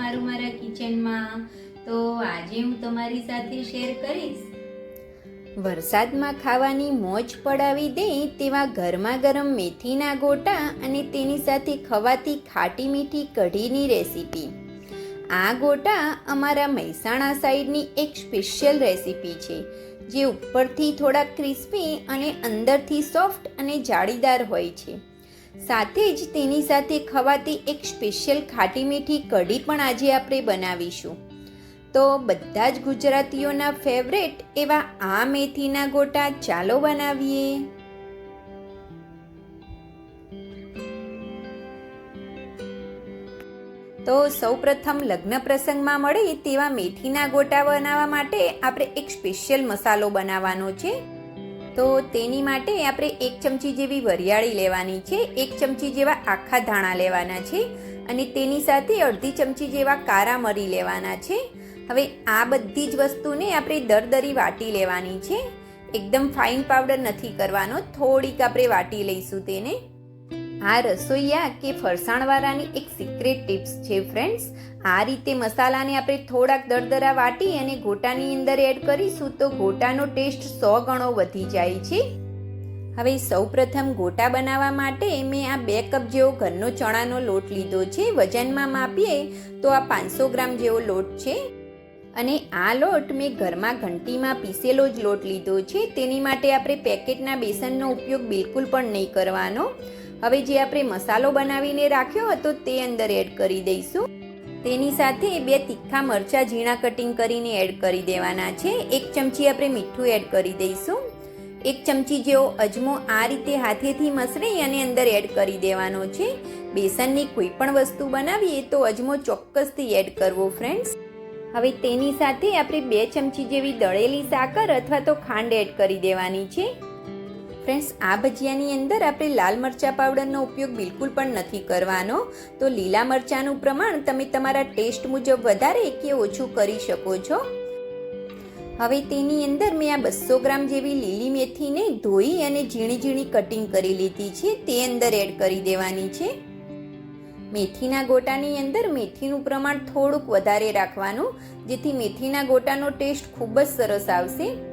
તમારું મારા કિચનમાં. તો આજે હું તમારી સાથે શેર કરીશ. વરસાદમાં ખાવાની મોજ પડાવી દે તેવા ગરમા ગરમ મેથીના ગોટા અને તેની સાથે ખવાતી ખાટી મીઠી કઢીની રેસીપી. આ ગોટા અમારા મહેસાણા સાઈડની એક સ્પેશિયલ રેસીપી છે, જે ઉપરથી થોડા ક્રિસ્પી અને અંદરથી સોફ્ટ અને જાળીદાર હોય છે. સાથે જ તેની સાથે ખવાતી એક સ્પેશિયલ ખાટી મીઠી કઢી પણ આજે આપણે બનાવીશું. તો બધા જ ગુજરાતીઓના ફેવરેટ એવા આ મેથીના ગોટા ચાલો બનાવીએ. તો સૌપ્રથમ લગ્ન પ્રસંગમાં મળે તેવા મેથીના ગોટા બનાવવા માટે આપણે એક સ્પેશિયલ મસાલો બનાવવાનો છે. તો તેની માટે આપણે એક ચમચી જેવી વરિયાળી લેવાની છે, એક ચમચી જેવા આખા ધાણા લેવાના છે અને તેની સાથે અડધી ચમચી જેવા કારા મરી લેવાના છે. હવે આ બધી જ વસ્તુને આપણે દરદરી વાટી લેવાની છે. એકદમ ફાઇન પાવડર નથી કરવાનો, થોડીક આપણે વાટી લઈશું તેને. આ રસોઈયા કે ફરસાણવાળાની એક સિક્રેટ ટિપ્સ છે ફ્રેન્ડ્સ આ રીતે મસાલાને આપણે થોડાક દરદરા વાટી અને ગોટાની અંદર એડ કરીશું તો ગોટાનો ટેસ્ટ સો ગણો વધી જાય છે. હવે સૌપ્રથમ ગોટા બનાવવા માટે મેં આ બે કપ જેવો ઘરનો ચણાનો લોટ લીધો છે. વજનમાં માપીએ તો આ પાંચસો ગ્રામ જેવો લોટ છે. અને આ લોટ મેં ઘરમાં ઘંટીમાં પીસેલો જ લોટ લીધો છે. તેની માટે આપણે પેકેટના બેસનનો ઉપયોગ બિલકુલ પણ નહીં કરવાનો. હવે જે આપણે મસાલો બનાવીને રાખ્યો હતો તે અંદર એડ કરી દઈશું. તેની સાથે બે તીખા મરચાં ઝીણા કટિંગ કરીને એડ કરી દેવાના છે. એક ચમચી આપણે મીઠું એડ કરી દઈશું. એક ચમચી જેવો અજમો આ રીતે હાથેથી મસળી અને અંદર એડ કરી દેવાનો છે. બેસનની કોઈ પણ વસ્તુ બનાવીએ તો અજમો ચોક્કસથી એડ કરવો ફ્રેન્ડ્સ હવે તેની સાથે આપણે બે ચમચી જેવી દળેલી સાકર અથવા તો ખાંડ એડ કરી દેવાની છે. ફ્રેન્ડ્સ આ ભજીયાની અંદર આપણે લાલ મરચાં પાવડરનો ઉપયોગ બિલકુલ પણ નથી કરવાનો. તો લીલા મરચાંનું પ્રમાણ તમે તમારા ટેસ્ટ મુજબ વધારે કે ઓછું કરી શકો છો. હવે તેની અંદર મેં આ બસો ગ્રામ જેવી લીલી મેથીને ધોઈ અને ઝીણી ઝીણી કટિંગ કરી લીધી છે. તે અંદર એડ કરી દેવાની છે. મેથીના ગોટાની અંદર મેથીનું પ્રમાણ થોડુંક વધારે રાખવાનું, જેથી મેથીના ગોટાનો ટેસ્ટ ખૂબ જ સરસ આવશે.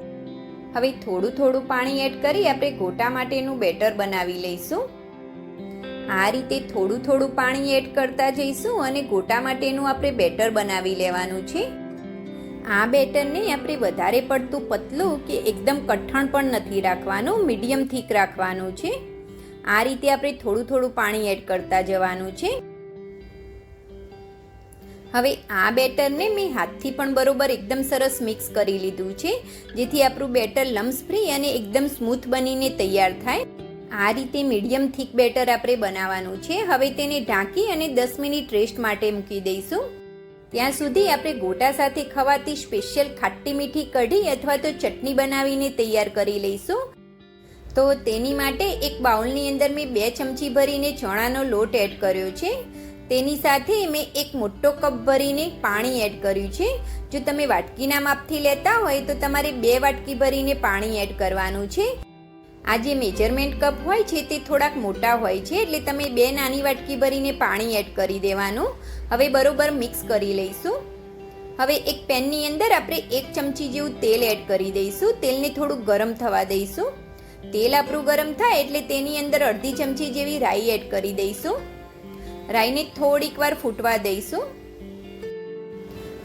હવે થોડું થોડું પાણી એડ કરી આપણે ગોટા માટેનું બેટર બનાવી લઈશું. આ રીતે થોડું થોડું પાણી એડ કરતા જઈશું અને ગોટા માટેનું આપણે બેટર બનાવી લેવાનું છે. આ બેટરને આપણે વધારે પડતું પતલું કે એકદમ કઠણ પણ નથી રાખવાનું, મીડિયમ થીક રાખવાનું છે. આ રીતે આપણે થોડું થોડું પાણી એડ કરતા જવાનું છે. હવે આ બેટરને મેં હાથથી પણ બરોબર એકદમ સરસ મિક્સ કરી લીધું છે, જેથી આપણું બેટર લમ્સ ફ્રી અને એકદમ સ્મૂથ બનીને તૈયાર થાય. આ રીતે મીડિયમ થીક બેટર આપણે બનાવવાનું છે. હવે તેને ઢાંકી અને દસ મિનિટ રેસ્ટ માટે મૂકી દઈશું. ત્યાં સુધી આપણે ગોટા સાથે ખવાતી સ્પેશિયલ ખાટી મીઠી કઢી અથવા તો ચટણી બનાવીને તૈયાર કરી લઈશું. તો તેની માટે એક બાઉલની અંદર મેં બે ચમચી ભરીને ચણાનો લોટ એડ કર્યો છે. તેની સાથે મેં એક મોટો કપ ભરીને પાણી એડ કર્યું છે. જો તમે વાટકીના માપથી લેતા હોય તો તમારે બે વાટકી ભરીને પાણી એડ કરવાનું છે. આ જે મેજરમેન્ટ કપ હોય છે તે થોડાક મોટા હોય છે, એટલે તમે બે નાની વાટકી ભરીને પાણી એડ કરી દેવાનું. હવે બરોબર મિક્સ કરી લઈશું. હવે એક પેનની અંદર આપણે એક ચમચી જેવું તેલ એડ કરી દઈશું. તેલને થોડું ગરમ થવા દઈશું. તેલ આપણું ગરમ થાય એટલે તેની અંદર અડધી ચમચી જેવી રાઈ એડ કરી દઈશું. રાઈને થોડીક વાર ફૂટવા દઈશું.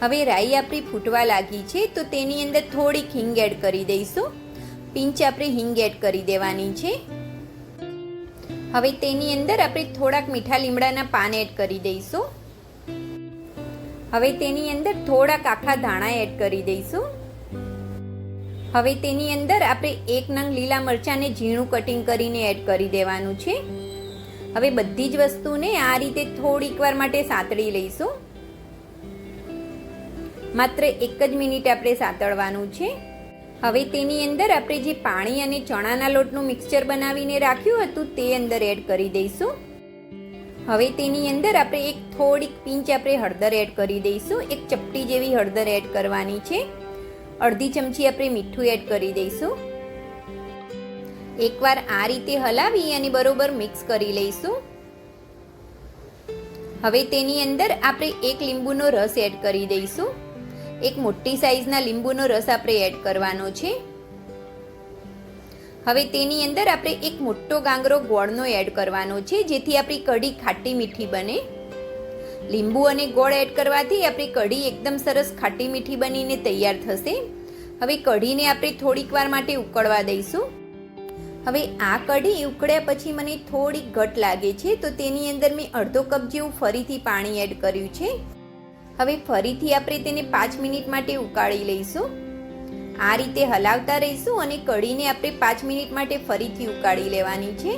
હવે રાઈ આપણી ફૂટવા લાગી છે, તો તેની અંદર થોડીક હિંગ એડ કરી દઈશું. પિંચ આપણે હિંગ એડ કરી દેવાની છે. હવે તેની અંદર આપણે થોડાક મીઠા લીમડાના પાન એડ કરી દઈશું. હવે તેની અંદર થોડાક આખા ધાણા એડ કરી દઈશું. હવે તેની અંદર આપણે એક નંગ લીલા મરચાંને ઝીણું કટિંગ કરીને એડ કરી દેવાનું છે. હવે બધી જ વસ્તુને આ રીતે થોડીક વાર માટે સાંતળી લઈશું. માત્ર એક જ મિનિટ આપણે સાંતળવાનું છે. હવે તેની અંદર આપણે જે પાણી અને ચણાના લોટનું મિક્સચર બનાવીને રાખ્યું હતું તે અંદર એડ કરી દઈશું. હવે તેની અંદર આપણે એક થોડીક પિંચ આપણે હળદર એડ કરી દઈશું. એક ચપટી જેવી હળદર એડ કરવાની છે. અડધી ચમચી આપણે મીઠું એડ કરી દઈશું. એકવાર આ રીતે હલાવી અને બરોબર મિક્સ કરી લઈશું. હવે તેની અંદર આપણે એક લીંબુનો રસ એડ કરી દઈશું. એક મોટી સાઈઝના લીંબુનો રસ આપણે એડ કરવાનો છે. હવે તેની અંદર આપણે એક મોટો ગાંગરો ગોળનો એડ કરવાનો છે, જેથી આપણી કઢી ખાટી મીઠી બને. લીંબુ અને ગોળ એડ કરવાથી આપણી કઢી એકદમ સરસ ખાટી મીઠી બનીને તૈયાર થશે. હવે કઢીને આપણે થોડીક વાર માટે ઉકળવા દઈશું. હવે આ કઢી ઉકળ્યા પછી મને થોડી ઘટ લાગે છે, તો તેની અંદર મેં અડધો કપ જેવું ફરીથી પાણી એડ કર્યું છે. હવે ફરીથી આપણે તેને પાંચ મિનિટ માટે ઉકાળી લઈશું. આ રીતે હલાવતા રહીશું અને કઢીને આપણે પાંચ મિનિટ માટે ફરીથી ઉકાળી લેવાની છે.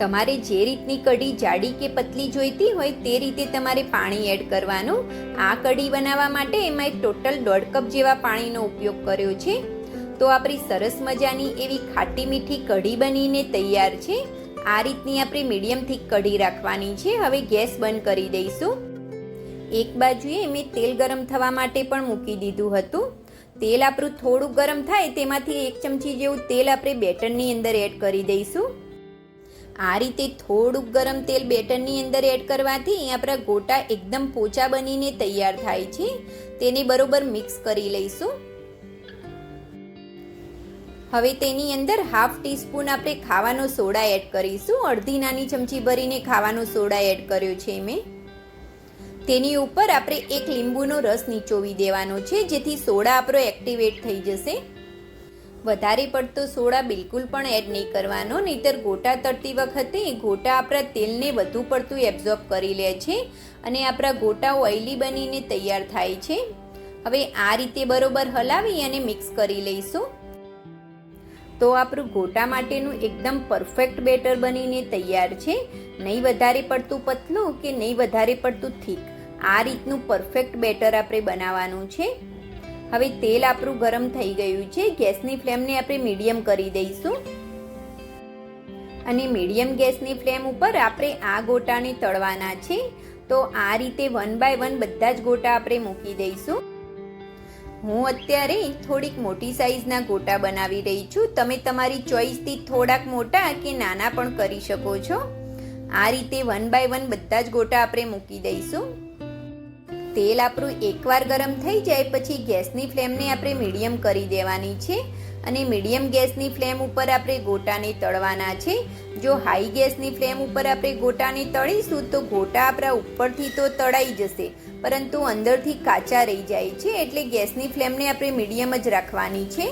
તમારે જે રીતની કઢી જાડી કે પતલી જોઈતી હોય તે રીતે તમારે પાણી એડ કરવાનું. આ કઢી બનાવવા માટે એમાં ટોટલ દોઢ કપ જેવા પાણીનો ઉપયોગ કર્યો છે. તો આપણી સરસ મજાની એવી ખાટી મીઠી કઢી બનીને તૈયાર છે. આ રીતની આપણે મીડિયમથી કઢી રાખવાની છે. હવે ગેસ બંધ કરી દઈશું. એક બાજુએ મેં તેલ ગરમ થવા માટે પણ મૂકી દીધું હતું. તેલ આપણું થોડું ગરમ થાય તેમાંથી એક ચમચી જેવું તેલ આપણે બેટરની અંદર એડ કરી દઈશું. આ રીતે થોડુંક ગરમ તેલ બેટરની અંદર એડ કરવાથી આપણા ગોટા એકદમ પોચા બનીને તૈયાર થાય છે. તેને બરોબર મિક્સ કરી લઈશું. હવે તેની અંદર હાફ ટીસ્પૂન આપણે ખાવાનો સોડા એડ કરીશું. અડધી નાની ચમચી ભરીને ખાવાનો સોડા એડ કર્યો છે મેં. તેની ઉપર આપણે એક લીંબુનો રસ નીચોવી દેવાનો છે, જેથી સોડા આપણો એક્ટિવેટ થઈ જશે. વધારે પડતો સોડા બિલકુલ પણ એડ નહીં કરવાનો, નહીતર ગોટા તળતી વખતે ગોટા આપણા તેલને વધુ પડતું એબ્ઝોર્બ કરી લે છે અને આપણા ગોટા ઓઇલી બનીને તૈયાર થાય છે. હવે આ રીતે બરોબર હલાવી અને મિક્સ કરી લઈશું. તો આપણું ગોટા માટેનું એકદમ પરફેક્ટ બેટર બનીને તૈયાર છે. નહીં વધારે પડતું પતલું કે નહીં વધારે પડતું થીક. આ રીતનું પરફેક્ટ બેટર આપણે બનાવવાનું છે. હવે તેલ આપણું ગરમ થઈ ગયું છે. ગેસની ફ્લેમને આપણે મીડિયમ કરી દઈશું. અને મીડિયમ ગેસની ફ્લેમ ઉપર આપણે આ ગોટાને તળવાના છે. તો આ રીતે વન બાય વન બધા જ ગોટા આપણે મૂકી દઈશું. હું અત્યારે થોડીક મોટી સાઈઝના ગોટા બનાવી રહી છું. તમે તમારી ચોઈસથી થોડાક મોટા કે નાના પણ કરી શકો છો. આ રીતે વન બાય વન બધા જ ગોટા આપણે મૂકી દઈશું. તેલ આપણું એકવાર ગરમ થઈ જાય પછી ગેસની ફ્લેમને આપણે મીડિયમ કરી દેવાની છે. અને મીડિયમ ગેસની ફ્લેમ ઉપર આપણે ગોટાને તળવાના છે. જો હાઈ ગેસની ફ્લેમ ઉપર આપણે ગોટાને તળીશું તો ગોટા આપણા ઉપરથી તો તળાઈ જશે, પરંતુ અંદરથી કાચા રહી જાય છે એટલે ગેસની ફ્લેમને આપણે મીડિયમ જ રાખવાની છે.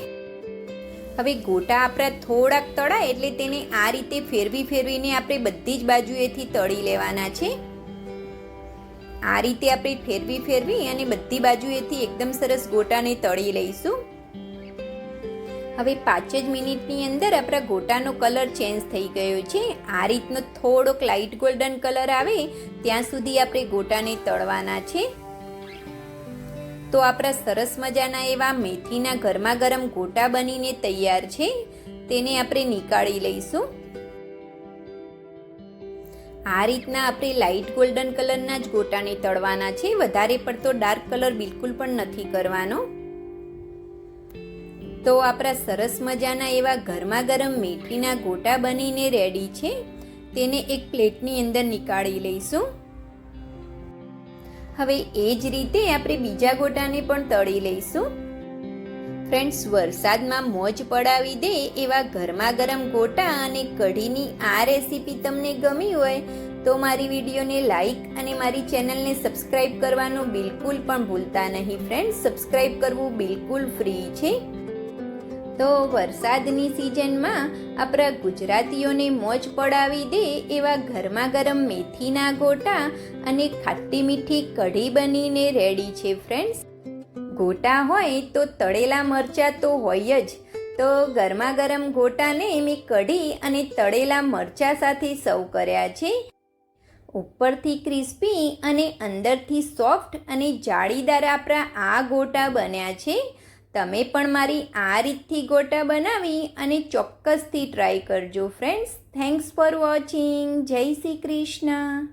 હવે ગોટા આપણા થોડાક તળાય એટલે તેને આ રીતે ફેરવી ફેરવીને આપણે બધી જ બાજુએથી તળી લેવાના છે. આ રીતે આપણે ફેરવી ફેરવી અને બધી બાજુએથી એકદમ સરસ ગોટાને તળી લઈશું. હવે પાંચ જ મિનિટની અંદર આપણા ગોટાનો કલર ચેન્જ થઈ ગયો છે. આ રીતનો થોડોક લાઇટ ગોલ્ડન કલર આવે ત્યાં સુધી આપણે ગોટાને તળવાના છે. તો આપણા સરસ મજાના એવા મેથીના ગરમા ગરમ ગોટા બનીને તૈયાર છે. તેને આપણે નીકાળી લઈશું. આ રીતના આપણે લાઇટ ગોલ્ડન કલરના જ ગોટાને તળવાના છે. વધારે પડતો ડાર્ક કલર બિલકુલ પણ નથી કરવાનો. તો આપણા સરસ મજાના એવા ગરમા ગરમ મેથીના ગોટા બનીને રેડી છે. તેને એક પ્લેટની અંદર નીકાળી લઈશું. હવે એ જ રીતે આપણે બીજા ગોટાને પણ તળી લઈશું. ફ્રેન્ડ્સ, વરસાદમાં મોજ પડાવી દે એવા ગરમા ગરમ ગોટા અને કઢીની આ રેસીપી તમને ગમી હોય તો મારી વિડીયોને લાઈક અને મારી ચેનલને સબસ્ક્રાઈબ કરવાનું બિલકુલ પણ ભૂલતા નહીં. ફ્રેન્ડ્સ સબસ્ક્રાઈબ કરવું બિલકુલ ફ્રી છે. તો વરસાદની સિઝનમાં આપણા ગુજરાતીઓને મોજ પડાવી દે એવા ગરમા ગરમ મેથીના ગોટા અને ખાટી મીઠી કઢી બનીને રેડી છે ફ્રેન્ડ્સ ગોટા હોય તો તળેલા મરચાં તો હોય જ. તો ગરમા ગરમ ગોટાને મેં કઢી અને તળેલા મરચાં સાથે સર્વ કર્યા છે. ઉપરથી ક્રિસ્પી અને અંદરથી સોફ્ટ અને જાળીદાર આપણા આ ગોટા બન્યા છે. તમે પણ મારી આ રીતથી ગોટા બનાવી અને ચોક્કસથી ટ્રાય કરજો. ફ્રેન્ડ્સ થેન્ક્સ ફોર વોચિંગ જય શ્રી કૃષ્ણ.